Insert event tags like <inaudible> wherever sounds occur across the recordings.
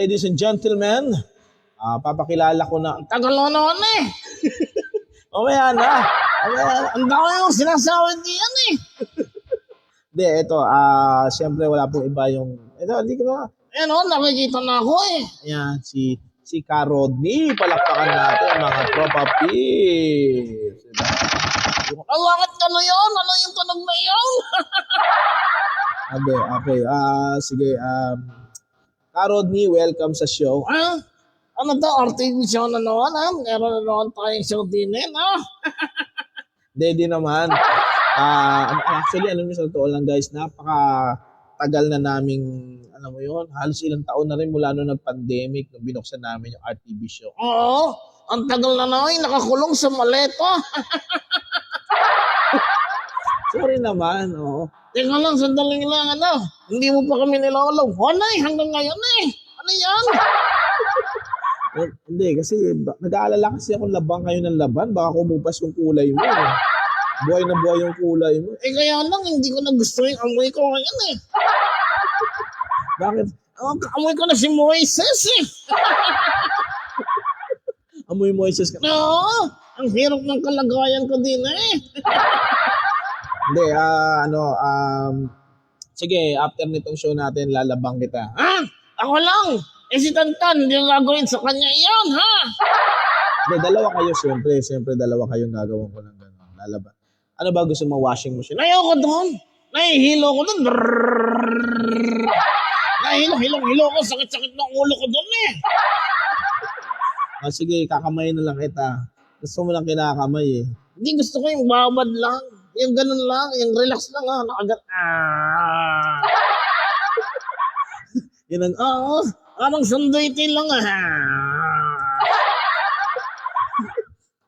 Ladies and gentlemen, ah papakilala ko na. Tagal mo naman eh. <laughs> Mamaya na. Na. Ang dami yung sinasabi diyan eh. Hindi, ito. Ah, siyempre wala pong iba yung... Ito, hindi ko na. Ano, nakikita na ako eh. Ayan, si si Ka Rodney. Palakpakan natin mga tropa peeps. Diba? Ang bakit ano yun? Ano yung tunog na yun? <laughs> Okay, okay. Ah, sige. Um, Ka Rodney, welcome sa show. ha? Ano to? Artificial na naman ha? Meron na naman tayong show din eh. Ha? <laughs> Hindi, di naman. Ah, actually, alam niyo sa totoo lang guys, napaka tagal na naming, alam mo yun, halos ilang taon na rin mula nung nag-pandemic, nung binuksan namin yung RTV show. Oo. Ang tagal na naman nakakulong sa maleta. <laughs> Sorry naman, oo. Teka lang, sandali lang ano. Hindi mo pa kami nilolong. Wala eh, hanggang ngayon eh. Ano yan? Eh, hindi, kasi ba- nag-aalala kasi ako labang kayo ng laban, baka kumupas yung kulay mo. eh. Buhay na buhay yung kulay mo. Eh kaya lang, hindi ko na gusto yung amoy ko ngayon eh. Bakit? Oh, amoy ko na si Moises eh. <laughs> Amoy Moises ka. Oo, ang hirap ng kalagayan ko din eh. <laughs> Hindi, ah, ano, um, sige, after nitong show natin, lalabang kita. Ha? Ako lang. Eh si Tantan, hindi yung gagawin sa kanya iyon, ha? Hindi, dalawa kayo, siyempre. Siyempre, dalawa kayong gagawin ko ng gano'n. Lalaban. Ano ba gusto mo? Washing machine? Ayoko doon. Nahihilo ko doon. Nahihilo, hilo, hilo ko. Sakit-sakit ng ulo ko doon eh. Ah, sige, kakamay na lang kita. Gusto mo lang kinakamay eh. Hindi gusto ko yung babad lang. Yung ganun lang, yung relax lang ha. Nakagat. Ah. <laughs> Yun ang, Oo, parang sunduitin lang ah.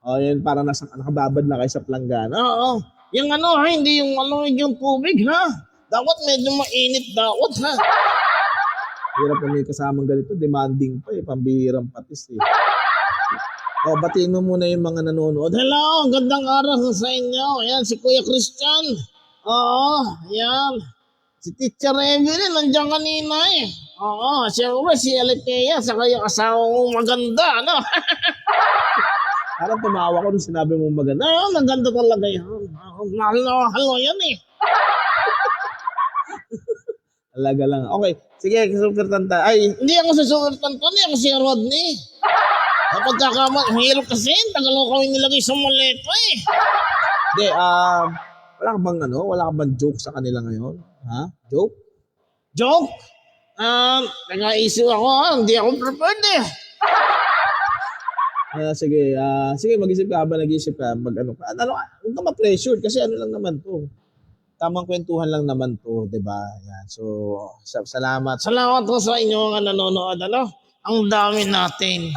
<laughs> oh, yun, parang nasa, nakababad na kayo sa planggana. Oo. Yung ano ha, hindi yung ano yung tubig ha. Dapat medyo mainit dapat ha. Hirap may kasamang ganito, demanding pa eh, pambihirang patis eh. Oh, batiin mo muna yung mga nanonood. Hello, gandang araw sa inyo. Ayan, si Kuya Christian. Oo, ayan. Si Teacher Evelyn, nandiyan kanina eh. Oo, siyempre si Alethea, saka yung asawa mong maganda, ano? <laughs> Parang tumawa ko nung sinabi mo maganda. Oo, maganda talaga yan. Oo, Mahal na mahal yan eh. <laughs> Alaga lang. Okay, sige, super tanta. Ay, Hindi ako sa Super Tantoni, ako si Rodney. Kapag kakama, ang hirap kasi, tagal ko kami nilagay sa maleta eh. Hindi, um, wala ka bang ano? Wala ka bang joke sa kanila ngayon? Ha? Joke? Joke? Um, nag-iisip ako ha, hindi ako prepared eh. Ah, sige, ah, sige, mag-isip ka habang nag-isip ka, mag ano ka. Ano, huwag ka ma-pressure kasi ano lang naman to. Tamang kwentuhan lang naman to, 'di ba? Yan. So, sa- salamat. Salamat po sa inyo mga nanonood. Ano? Ang dami natin.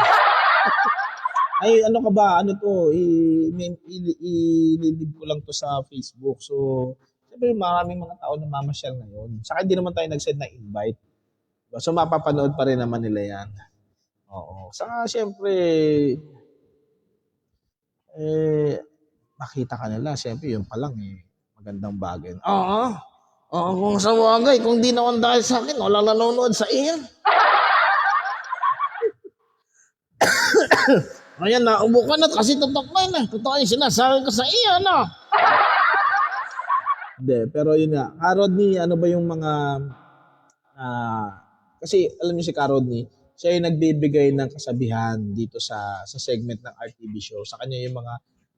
Ay, ano ka ba? Ano to? I- i- i- Ililib ko lang to sa Facebook. So, siyempre maraming mga tao na mamasyal ngayon. Saka hindi naman tayo nag-send ng invite. So, mapapanood pa rin naman nila yan. Oo. Saka, siyempre, eh, makita ka nila. Siyempre, yun pa lang eh. Magandang bagay. Oo. Oo, kung sa bagay, kung di naman dahil sa akin, wala nanonood sa iyan. <laughs> Ayan, naubo ka na kasi totoo na yun. eh. Totoo yung sinasabi ko sa iyo, no? <laughs> Hindi, pero yun nga. Ka Rodney, ano ba yung mga... ah kasi alam niyo si Ka Rodney, siya yung nagbibigay ng kasabihan dito sa sa segment ng RTV show. Sa kanya yung mga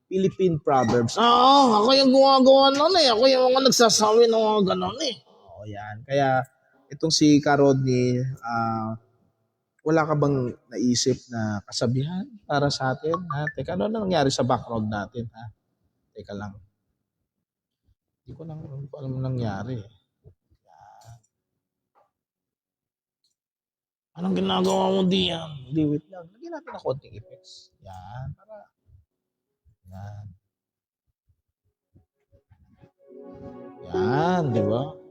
Philippine proverbs. Oo, ako yung gumagawa nun eh. Ako yung mga nagsasabi ng mga ganon eh. Oo, yan. Kaya itong si Ka Rodney, ah, wala ka bang naisip na kasabihan para sa atin? Ha? Teka, ano na nangyari sa background natin? Ha? Teka lang. Hindi ko, lang, hindi ko alam ang nangyari. Anong ginagawa mo diyan? Hindi, wait lang. Lagyan natin ng konting effects. Yan. Para. Yan. Yan, di ba?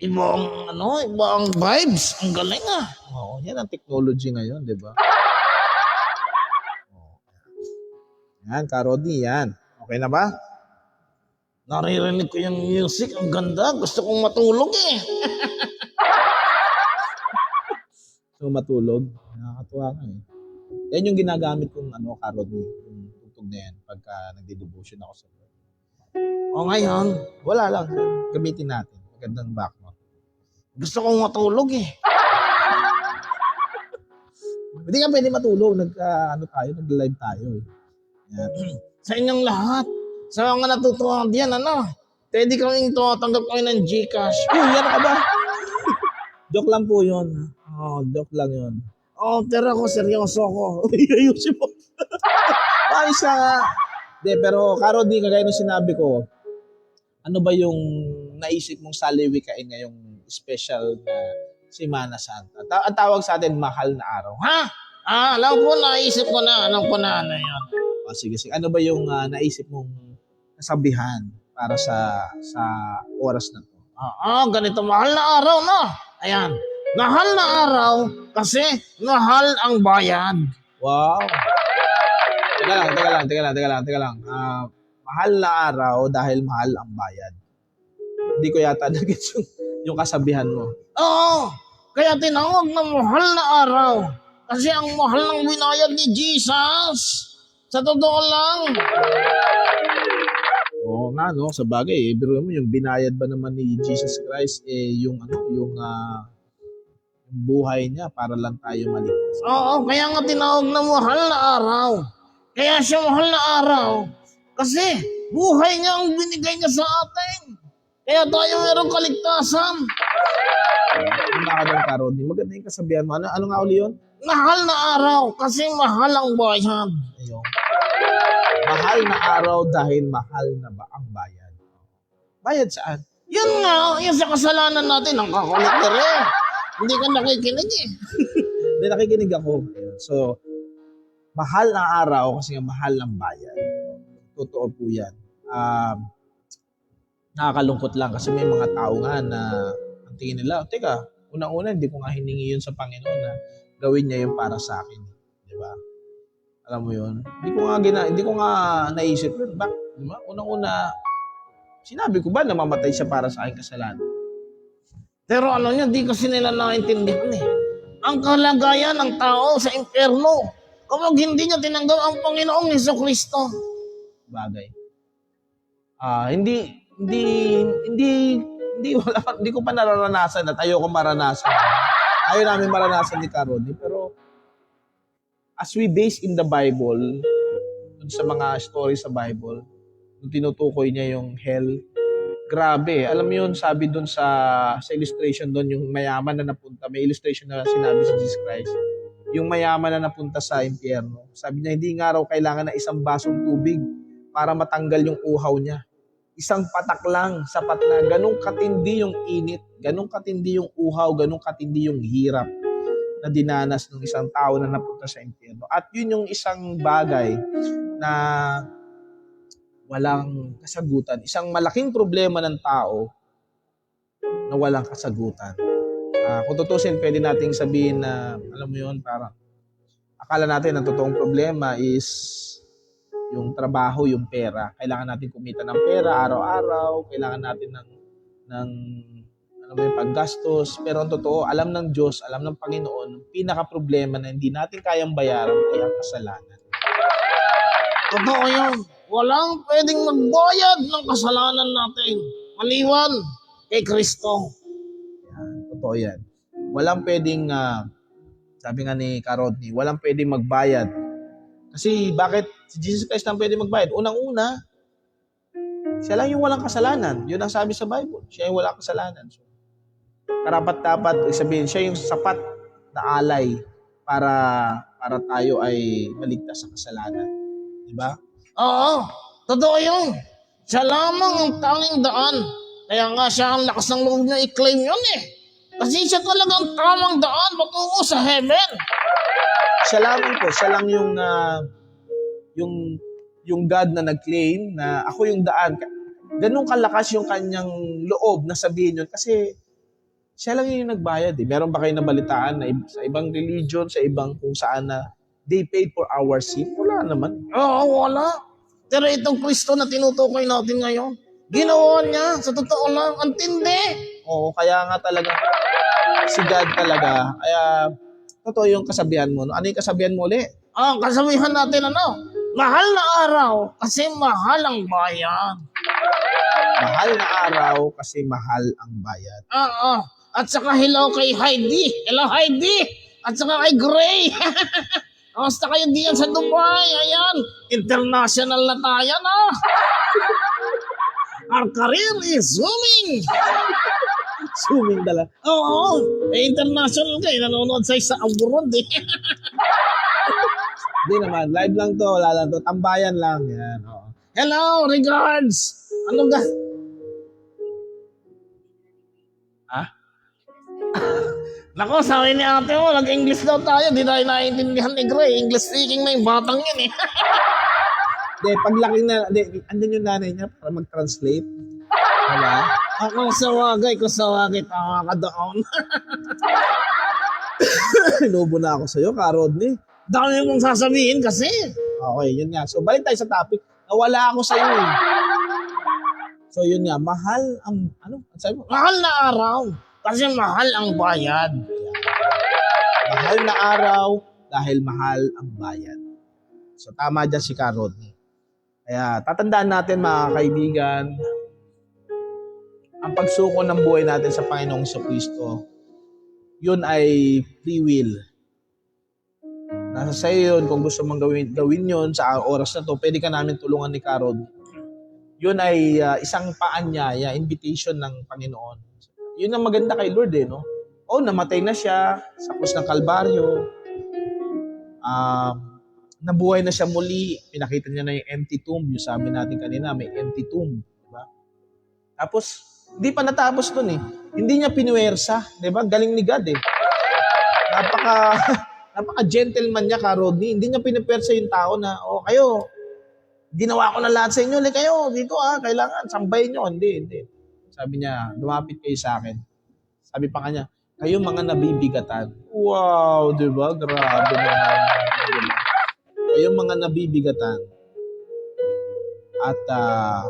Iba ang ano, iba ang vibes. Ang galing ah. Oo, yan ang technology ngayon, di ba? <laughs> Oo. Yan, Karodi, yan. Okay na ba? Naririnig ko yung music. Ang ganda. Gusto kong matulog eh. <laughs> So matulog. Nakakatuwa ka eh. Yan yung ginagamit kong ano, karod yung tugtog na yan pagka nagde-devotion ako sa Lord. O ngayon, Wala lang. Gamitin natin. Magandang background. Gusto kong matulog eh. Hindi ka pwede matulog. Nag, ah, ano tayo, nag-live tayo eh. Yan. <clears throat> Sa inyong lahat. Sa mga natutuwa diyan, ano? Pwede kaming tumatanggap kayo ng Gcash. Uy, yan ka ba? <laughs> joke lang po yun. Oh, joke lang yun. Oh, pero ako, seryoso ako. <laughs> Uy, ayusin mo. <laughs> Ayos nga. Hindi, pero Karo, di kagaya ng sinabi ko, ano ba yung naisip mong salewikain ngayong special na Semana Santa? Ta- ang tawag sa atin, mahal na araw. Ha? Ah, alam ko, naisip ko na. Alam ko na ano yun. O, sige, sige. Ano ba yung ah, naisip mong nasabihan para sa sa oras na to? Ah, ah, ganito, mahal na araw, no? Ayan. Mahal na araw kasi mahal ang bayad. Wow! Teka lang, teka lang, teka lang, teka lang, teka lang. Ah, mahal na araw dahil mahal ang bayad. Hindi ko yata <laughs> nagets yung, yung kasabihan mo. Oo, kaya tinawag na mahal na araw. Kasi ang mahal ng binayad ni Jesus. Sa totoo lang. Oo nga, no? Sa bagay, eh, biro mo yung binayad ba naman ni Jesus Christ, eh, yung ano, yung, yung buhay niya para lang tayo maligtas. Oo, kaya nga tinawag na mahal na araw. Kaya siya mahal na araw. Kasi buhay niya ang binigay niya sa atin. Kaya tayo merong kaligtasan. Mga doon, Karod, maganda yung kasabihan mo. Ano, ano nga uli yun? Mahal na araw kasi mahal ang bayad. Ayun. Mahal na araw dahil mahal na ba ang bayad? Bayad saan? Yun nga, yun sa kasalanan natin, ang kakulit ka rin. Hindi ka nakikinig eh. <laughs> Hindi, nakikinig ako. So, mahal na araw kasi mahal ng bayad. Totoo po yan. Um, nakakalungkot lang kasi may mga tao nga na ang tingin nila, teka, unang-una hindi ko nga hiningi yun sa Panginoon na gawin niya yun para sa akin. Di ba? Alam mo yun? Hindi ko nga, gina, hindi ko nga naisip yun. Bak, di ba? Unang-una, sinabi ko ba na mamatay siya para sa aking kasalanan? Pero ano nyo, di kasi nila naintindihan eh. Ang kalagayan ng tao sa impyerno. Kapag hindi niya tinanggap ang Panginoong Heso Kristo. bagay. Ah, hindi hindi hindi hindi wala hindi ko pa nararanasan at ayoko maranasan. Ayaw namin maranasan ni Karodi pero as we base in the Bible dun sa mga story sa Bible, nung tinutukoy niya yung hell, grabe. Alam mo yun, sabi dun sa sa illustration doon yung mayaman na napunta, may illustration na sinabi si Jesus Christ. Yung mayaman na napunta sa impyerno. Sabi niya, hindi nga raw kailangan ng isang basong tubig para matanggal yung uhaw niya. Isang patak lang, sapat na. Ganong katindi yung init, ganong katindi yung uhaw, ganong katindi yung hirap na dinanas ng isang tao na napunta sa impyerno. At yun yung isang bagay na walang kasagutan. Isang malaking problema ng tao na walang kasagutan. Ah, kung tutusin, pwede nating sabihin na, alam mo yun, parang akala natin ang totoong problema is yung trabaho, yung pera. Kailangan natin kumita ng pera araw-araw, kailangan natin ng ng ano mo yung paggastos. Pero ang totoo, alam ng Diyos, alam ng Panginoon, ang pinaka-problema na hindi natin kayang bayaran ay ang kasalanan. Totoo yun. Walang pwedeng magbayad ng kasalanan natin. Maliwan kay Kristo. Yan, totoo yan. Walang pwedeng, ah, sabi nga ni Karodni, walang pwedeng magbayad. Kasi bakit si Jesus Christ lang pwede magbayad? Unang-una, siya lang yung walang kasalanan. Yun ang sabi sa Bible. Siya yung walang kasalanan. So, karapat-dapat, sabihin, siya yung sapat na alay para para tayo ay maligtas sa kasalanan. Di ba? Oo, totoo yun. Siya lamang ang tanging daan. Kaya nga siya ang lakas ng loob niya i-claim yun eh. Kasi siya talaga ang tamang daan patungo sa heaven. Siya lang po, siya lang yung ah, yung yung God na nag-claim na ako yung daan. Ganun kalakas yung kanyang loob na sabihin yun kasi siya lang yung nagbayad eh. Meron ba kayo nabalitaan na sa ibang religion, sa ibang kung saan na they paid for our sin? Wala naman. Oo, wala. Pero itong Kristo na tinutukoy natin ngayon, ginawa niya, sa totoo lang, ang tindi. Oo, kaya nga talaga si God talaga. Kaya totoo yung kasabihan mo. No? Ano yung kasabihan mo ulit? Ah, kasabihan natin ano, mahal na araw kasi mahal ang bayan. Mahal na araw kasi mahal ang bayad. Oo. At saka hello kay Heidi. Hello Heidi. At saka kay Gray. <laughs> Kamusta kayo diyan sa Dubai? Ayan. International na tayo na. Our career is zooming. Suming dala. Oo. Eh, international kayo. Nanonood sa isa abroad eh. <laughs> Hindi naman. Live lang to. Wala lang to. Tambayan lang. Yan. Oo. Hello, regards. Ano ga? Ha? <laughs> Nako, sabi ni ate mo, nag-English daw tayo. Di tayo naiintindihan ni Gray. English speaking na yung batang yan eh. <laughs> Hindi, paglaki na, hindi, andun yung nanay niya para mag-translate. Diba? Ako sa wagay, ko sa wagay, tama ka doon. Inubo na ako sa'yo, ka Rodney. Dami mong sasabihin kasi. Okay, yun nga. So, balik tayo sa topic. Nawala ako sa'yo eh. So, yun nga. Mahal ang, ano? Ang sabi mo? Mahal na araw. Kasi mahal ang bayad. Mahal na araw dahil mahal ang bayad. So, tama dyan si Ka Rodney. Kaya, tatandaan natin mga kaibigan, ang pagsuko ng buhay natin sa Panginoong sa Kristo, yun ay free will. Nasa sa'yo yun, kung gusto mong gawin, gawin yun sa oras na to, pwede ka namin tulungan ni Karod. Yun ay ah, isang paanyaya, invitation ng Panginoon. Yun ang maganda kay Lord eh, no? Oh, namatay na siya sa krus ng Kalbaryo. Um, nabuhay na siya muli. Pinakita niya na yung empty tomb. Yung sabi natin kanina, may empty tomb. Diba? Tapos, hindi pa natapos dun eh. Hindi niya pinuwersa. Diba? Galing ni God eh. Napaka, <laughs> napaka gentleman niya ka, Rodney. Hindi niya pinuwersa yung tao na, oh, kayo, ginawa ko na lahat sa inyo. Like, kayo, dito ah, kailangan, sambahin nyo. Hindi, hindi. Sabi niya, lumapit kayo sa akin. Sabi pa kanya, kayo mga nabibigatan. Wow, di ba? Grabe naman. Diba? Kayo mga nabibigatan. At ah,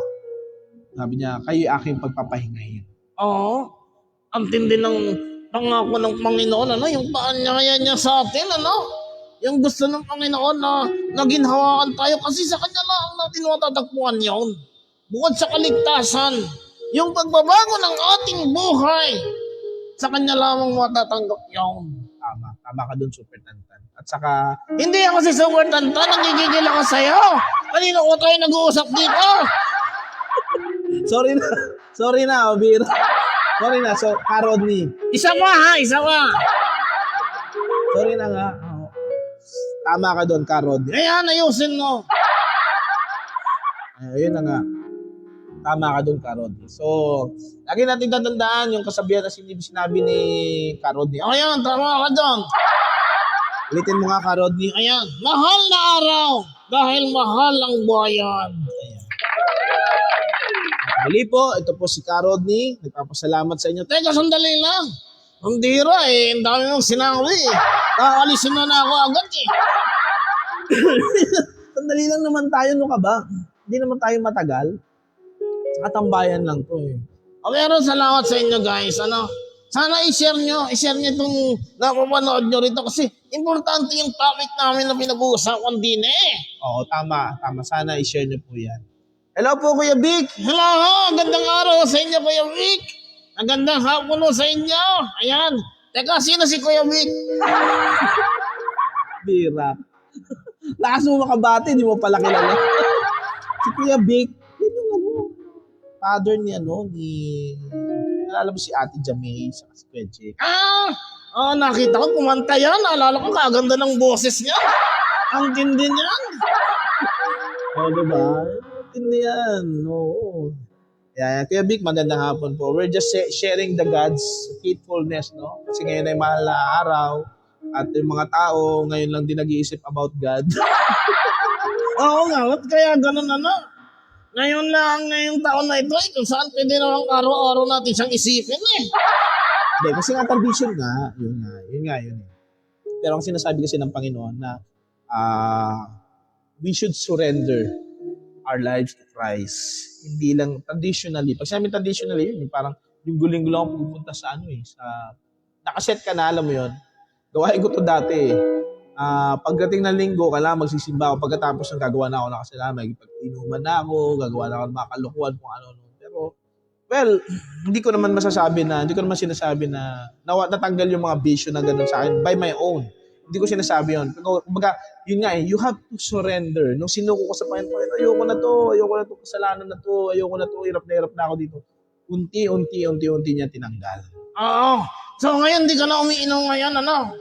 sabi niya, kayo aking pagpapahingahin. Oo. Ang tindi ng pangako ng Panginoon, ano? Yung paanyaya niya sa atin, ano? Yung gusto ng Panginoon na naginhawakan tayo kasi sa Kanya lang natin matatagpuan yun. Bukod sa kaligtasan, yung pagbabago ng ating buhay, sa Kanya lamang matatanggap yun. Tama. Tama ka dun, Super Tantan. At saka, Hindi ako si Super Tanta, nagigigil ako sa'yo. Kanina ko tayo nag-uusap dito. Sorry na. <laughs> Sorry na, Obira. Sorry na. So, ka, Rodney. Isa pa ha, isa pa. Sorry na nga. Oo. Tama ka doon, ka, Rodney. Ayan, ayusin mo. Ayun na nga. Tama ka doon, Karodni. So, lagi natin tatandaan yung kasabihan na sin- sinabi ni Karodni. Okay, Ayan, tama ka doon. ulitin mo nga, Karodni. Ayan, mahal na araw dahil mahal ang bayan. Muli po, ito po si Karodni. Nagpapasalamat sa inyo. Teka, sandali lang. Ang dira eh, ang dami mong sinabi eh. Kakalisin na na ako agad eh. <laughs> Sandali lang naman tayo, no ka ba? Hindi naman tayo matagal. Saka tambayan lang to eh. O meron salamat sa inyo guys. Ano? Sana i-share nyo, i-share nyo itong napapanood nyo rito kasi importante yung topic namin na pinag-uusapan din eh. Oo, tama. Tama. Sana i-share niyo po yan. Hello po, Kuya Vic. Hello ho, gandang araw sa inyo Kuya Vic. Ang gandang hapon sa inyo. Ayan. Teka, sino si Kuya Vic? <laughs> Bira. Lakas mo makabati, di mo pala kilala. si Kuya Vic, yun yung ano, father ni ano, ni, nalala mo si Ate Jamay, sa si Kuya Jake. Ah, oh, nakita ko kumanta yan. Naalala ko kaganda ng boses niya. Ang tindi niyan. Oh, diba? Tindi yan. Oo. Yeah, Kuya Vic, magandang hapon po. We're just sharing the God's faithfulness, no? Kasi ngayon ay mahal na araw. At yung mga tao, ngayon lang din nag-iisip about God. <laughs> Oo nga, ba't kaya ganun ano? Ngayon lang, ngayong taon na ito, eh, kung saan pwede naman araw-araw natin siyang isipin eh. Hindi, kasi nga tradition nga. Yun nga, yun nga, yun. eh. Pero ang sinasabi kasi ng Panginoon na ah we should surrender our lives to Christ. Hindi lang traditionally. Pag sinabi traditionally, yun, yung parang linggo-linggo lang ako pupunta sa ano eh, sa nakaset ka na, alam mo yun. gawain ko to dati. Ah, pagdating ng linggo, kailangan magsisimba ako. Pagkatapos ng gagawa na ako ng kasalanan, pag-inuman na ako, gagawa na ako ng mga kalukuhan, kung ano. ano. Pero, well, hindi ko naman masasabi na, hindi ko naman sinasabi na, nawa, natanggal yung mga bisyo na ganun sa akin by my own. Hindi ko sinasabi yun. Kumbaga, yun nga eh, you have to surrender. Nung sinuko ko sa Panginoon, ayoko na to, ayoko na to, kasalanan na to, ayoko na to, hirap na hirap na ako dito. Unti-unti, unti-unti niya tinanggal. Oo. So ngayon, di ka na umiinom ngayon, ano?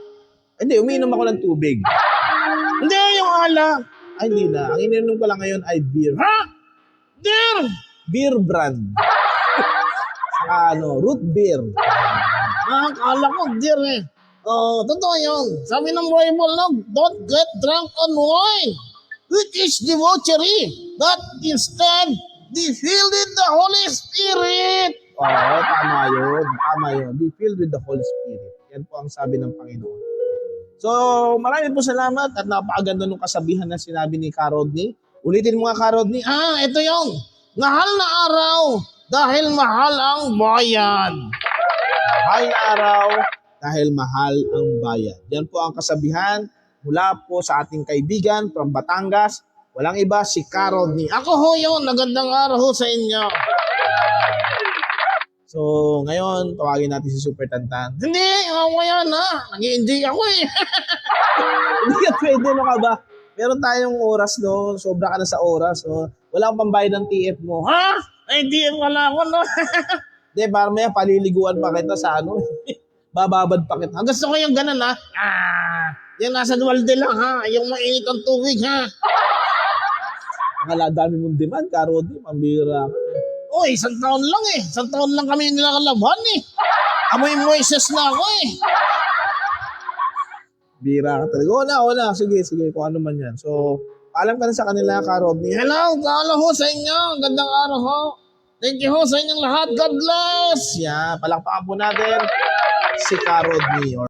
Hindi, umiinom ako ng tubig. <laughs> Hindi, yung alak. Ay, hindi na. Ang ininom ko lang ngayon ay beer. Ha? Dear! Beer brand. <laughs> Saka ano, root beer. Ah, akala ko, dear eh. Oh, totoo yun. Sabi ng Bible, no, don't get drunk on wine, which is debauchery, but instead, be filled with the Holy Spirit. Oo, tama yun. Tama yun. Be filled with the Holy Spirit. Yan po ang sabi ng Panginoon. So, marami po salamat at napakaganda nung kasabihan na sinabi ni Karodney. Ulitin mo nga, Karodney. Ah, ito yung mahal na araw dahil mahal ang bayan. Mahal na araw dahil mahal ang bayan. Yan po ang kasabihan mula po sa ating kaibigan from Batangas. Walang iba, si Karodney. Ako ho yun, nagandang araw ho sa inyo. So, ngayon, tawagin natin si Super Tantan. Hindi, ako yan ha. Nag-enjoy ako eh. <laughs> Hindi ka pwede, no ka ba? Meron tayong oras doon, sobra ka na sa oras. So, wala kang pambayad ng TF mo. ha? Ay, di wala ako no. <laughs> Hindi, para maya paliliguan pa kita sa ano. <laughs> Bababad pa kita. Gusto ko yung ganun ha. Ah, yung nasa duwalde lang ha. Yung mainit ang tubig ha. Akala dami mong demand, Karodi, pambira ka. Uy, isang taon lang eh. Isang taon lang kami nilakalabhan eh. Amoy Moises na ako eh. Bira ka talaga. Oo na. Sige, sige, kung ano man yan. So, alam ka na sa kanila, Karodney. Hello, kaala ho sa inyo. Gandang araw ho. Thank you ho sa inyong lahat. God bless. Yan, palakpakan po natin si Karodney.